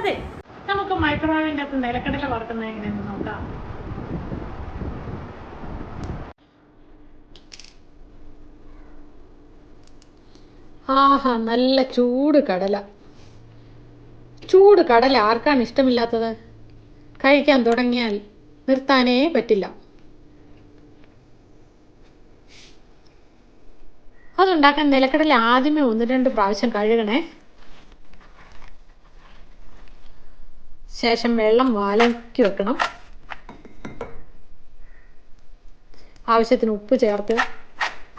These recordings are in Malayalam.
അതെ. നമുക്ക് മൈക്രോവേവിന്റെ അകത്ത് നിലക്കടല വറുക്കുന്നത് എങ്ങനെയെന്ന് നോക്കാം. ആഹാ നല്ല ചൂട് കടല. ചൂട് കടല ആർക്കാണ് ഇഷ്ടമില്ലാത്തത്? കഴിക്കാൻ തുടങ്ങിയാൽ നിർത്താനേ പറ്റില്ല. അതുണ്ടാക്കാൻ നിലക്കടല ആദ്യമേ ഒന്ന് രണ്ട് പ്രാവശ്യം കഴുകണേ. ശേഷം വെള്ളം വാലക്കി വെക്കണം. ആവശ്യത്തിന് ഉപ്പ് ചേർത്ത്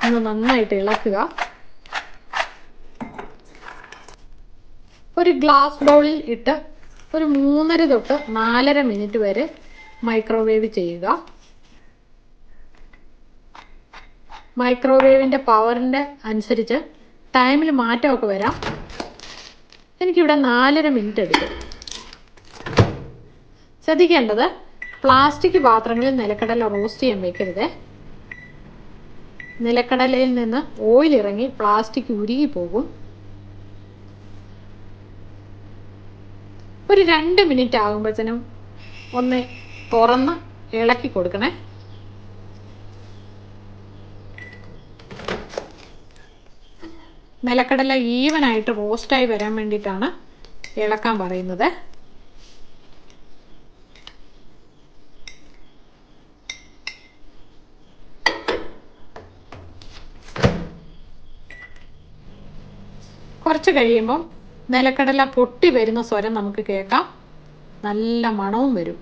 ഒന്ന് നന്നായിട്ട് ഇളക്കുക. ഒരു ഗ്ലാസ് ബൗളിൽ ഇട്ട് ഒരു മൂന്നര തൊട്ട് നാലര മിനിറ്റ് വരെ മൈക്രോവേവ് ചെയ്യുക. മൈക്രോവേവിന്റെ പവറിന്റെ അനുസരിച്ച് ടൈമിൽ മാറ്റമൊക്കെ വരാം. എനിക്കിവിടെ നാലര മിനിറ്റ് എടുക്കും ശ്രദ്ധിക്കേണ്ടത് പ്ലാസ്റ്റിക് പാത്രങ്ങളിൽ നിലക്കടല റോസ്റ്റ് ചെയ്യാൻ വെക്കരുത്. നിലക്കടലയിൽ നിന്ന് ഓയിൽ ഇറങ്ങി പ്ലാസ്റ്റിക് ഉരുകി പോകും. ഒരു രണ്ട് മിനിറ്റ് ആകുമ്പോഴത്തേനും ഒന്ന് തുറന്ന് ഇളക്കി കൊടുക്കണേ. നിലക്കടല ഈവനായിട്ട് റോസ്റ്റായി വരാൻ വേണ്ടിയിട്ടാണ് ഇളക്കാൻ പറയുന്നത്. കുറച്ച് കഴിയുമ്പം നിലക്കടല പൊട്ടി വരുന്ന സ്വരം നമുക്ക് കേൾക്കാം. നല്ല മണവും വരും.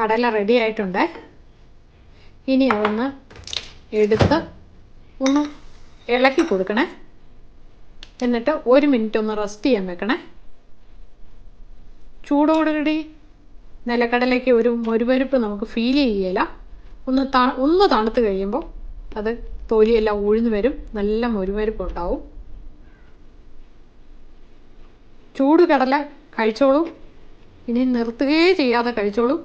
കടല റെഡി ആയിട്ടുണ്ട്. ഇനി അതൊന്ന് എടുത്ത് ഒന്ന് ഇളക്കി കൊടുക്കണേ. എന്നിട്ട് ഒരു മിനിറ്റ് ഒന്ന് റെസ്റ്റ് ചെയ്യാൻ വെക്കണേ. ചൂടോടുകൂടി നിലക്കടലയ്ക്ക് ഒരു മൊരുപരുപ്പ് നമുക്ക് ഫീൽ ചെയ്യില്ല ഒന്ന് ത ഒന്ന് തണുത്ത് കഴിയുമ്പോൾ അത് തൊലിയെല്ലാം ഉഴുന്ന് വരും. നല്ല മൊരുപരുപ്പ് ഉണ്ടാവും. ചൂട് കടല കഴിച്ചോളൂ. ഇനി നിർത്തുകയേ ചെയ്യാതെ കഴിച്ചോളൂ.